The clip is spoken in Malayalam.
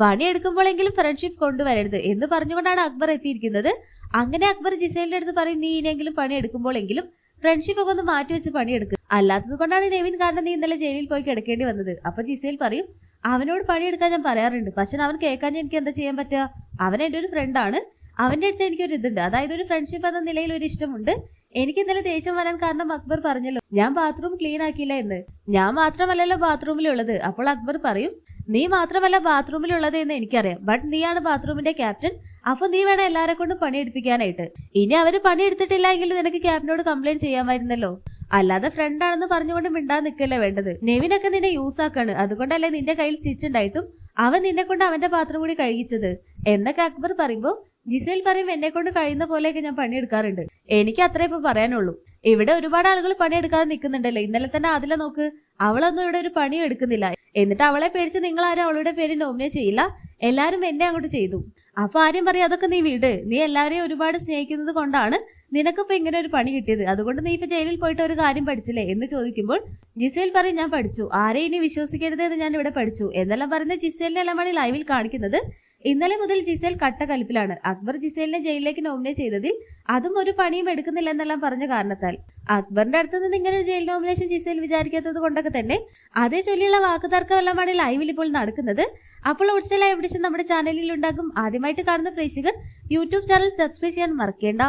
പണിയെടുക്കുമ്പോഴെങ്കിലും ഫ്രണ്ട്ഷിപ്പ് കൊണ്ടുവരരുത് എന്ന് പറഞ്ഞുകൊണ്ടാണ് അക്ബർ എത്തിയിരിക്കുന്നത്. അങ്ങനെ അക്ബർ ജിസേലിന്റെ അടുത്ത് പറയും നീ ഇനിയെങ്കിലും പണിയെടുക്കുമ്പോഴെങ്കിലും ഫ്രണ്ട്ഷിപ്പ് ഒക്കെ ഒന്ന് മാറ്റി വെച്ച് പണിയെടുക്കുക അല്ലാത്തത് കൊണ്ടാണ് നെവിൻ കാരണം നീ ഇന്നലെ ജയിലിൽ പോയി കിടക്കേണ്ടി വന്നത്. അപ്പൊ ജിസേൽ പറയും അവനോട് പണിയെടുക്കാൻ ഞാൻ പറയാറുണ്ട്. പക്ഷെ അവൻ കേൾക്കാൻ എനിക്ക് എന്താ ചെയ്യാൻ പറ്റുക? അവൻ എന്റെ ഒരു ഫ്രണ്ടാണ് അവന്റെ അടുത്ത് എനിക്കൊരു ഇതുണ്ട്. അതായത് ഒരു ഫ്രണ്ട്ഷിപ്പ് എന്ന നിലയിൽ ഒരു ഇഷ്ടമുണ്ട്. എനിക്ക് ഇന്നലെ ദേഷ്യം വരാൻ കാരണം അക്ബർ പറഞ്ഞല്ലോ ഞാൻ ബാത്റൂം ക്ലീൻ ആക്കിയില്ല എന്ന്. ഞാൻ മാത്രമല്ലല്ലോ ബാത്റൂമിലുള്ളത് അപ്പോൾ അക്ബർ പറയും നീ മാത്രമല്ല ബാത്റൂമിലുള്ളത് എന്ന് എനിക്കറിയാം. ബട്ട് നീയാണ് ബാത്റൂമിന്റെ ക്യാപ്റ്റൻ. അപ്പൊ നീ വേണം എല്ലാരെ കൊണ്ടും പണിയെടുപ്പിക്കാനായിട്ട്. ഇനി അവർ പണിയെടുത്തിട്ടില്ല എങ്കിൽ നിനക്ക് ക്യാപ്റ്റനോട് കംപ്ലൈന്റ് ചെയ്യാമായിരുന്നല്ലോ. അല്ലാതെ ഫ്രണ്ട് ആണെന്ന് പറഞ്ഞുകൊണ്ട് മിണ്ടാൻ നിൽക്കല്ലേ വേണ്ടത്. നെവിനൊക്കെ നിന്നെ യൂസ് ആക്കാണ്. അതുകൊണ്ടല്ലേ നിന്റെ കയ്യിൽ സ്റ്റിച്ച് ഉണ്ടായിട്ടും അവൻ നിന്നെ കൊണ്ട് അവന്റെ പാത്രം കൂടി കഴിയിച്ചത് എന്നൊക്കെ അക്ബർ പറയുമ്പോ ജിസേൽ പറയും എന്നെ കൊണ്ട് കഴിയുന്ന പോലെയൊക്കെ ഞാൻ പണിയെടുക്കാറുണ്ട്. എനിക്ക് അത്ര ഇപ്പൊ പറയാനുള്ളൂ. ഇവിടെ ഒരുപാട് ആളുകൾ പണിയെടുക്കാതെ നിൽക്കുന്നുണ്ടല്ലോ? ഇന്നലെ തന്നെ അതിലെ നോക്ക്. അവളൊന്നും ഇവിടെ ഒരു പണിയും എടുക്കുന്നില്ല. എന്നിട്ട് അവളെ പേടിച്ച് നിങ്ങൾ ആരും അവളുടെ പേര് നോമിനേറ്റ് ചെയ്യില്ല. എല്ലാവരും എന്നെ അങ്ങോട്ട് ചെയ്തു. അപ്പൊ ആരും പറയും അതൊക്കെ നീ വിട്. നീ എല്ലാവരെയും ഒരുപാട് സ്നേഹിക്കുന്നത് കൊണ്ടാണ് നിനക്കിപ്പൊ ഇങ്ങനെ ഒരു പണി കിട്ടിയത്. അതുകൊണ്ട് നീ ഇപ്പൊ ജയിലിൽ പോയിട്ട് ഒരു കാര്യം പഠിച്ചില്ലേ? എന്ന് ചോദിക്കുമ്പോൾ ജിസേൽ പറയും ഞാൻ പഠിച്ചു. ആരെ ഇനി വിശ്വസിക്കരുത് എന്ന് ഞാൻ ഇവിടെ പഠിച്ചു. എന്നെല്ലാം പറയുന്ന ജിസേലിനെ എല്ലാമാണ് ലൈവിൽ കാണിക്കുന്നത്. ഇന്നലെ മുതൽ ജിസേൽ കട്ടക്കലിപ്പിലാണ് അക്ബർ ജിസേലിനെ ജയിലിലേക്ക് നോമിനേറ്റ് ചെയ്തതിൽ അതും ഒരു പണിയും എടുക്കുന്നില്ല എന്നെല്ലാം പറഞ്ഞ കാരണത്താൽ. അക്ബറിന്റെ അടുത്ത് നിന്ന് ഇങ്ങനെ ഒരു ജയിൽ നോമിനേഷൻ ജിസേൽ വിചാരിക്കാത്തത് കൊണ്ടൊക്കെ തന്നെ അതേ ചൊല്ലിയുള്ള വാക്കുതർക്കം എല്ലാമാണ് ലൈവിൽ ഇപ്പോൾ നടക്കുന്നത്. അപ്പോൾ ഒടിച്ച ലൈവ് എഡിഷൻ നമ്മുടെ ചാനലിൽ ഉണ്ടാകും. ആദ്യമായിട്ട് കാണുന്ന പ്രേക്ഷകർ യൂട്യൂബ് ചാനൽ സബ്സ്ക്രൈബ് ചെയ്യാൻ മറക്കേണ്ട.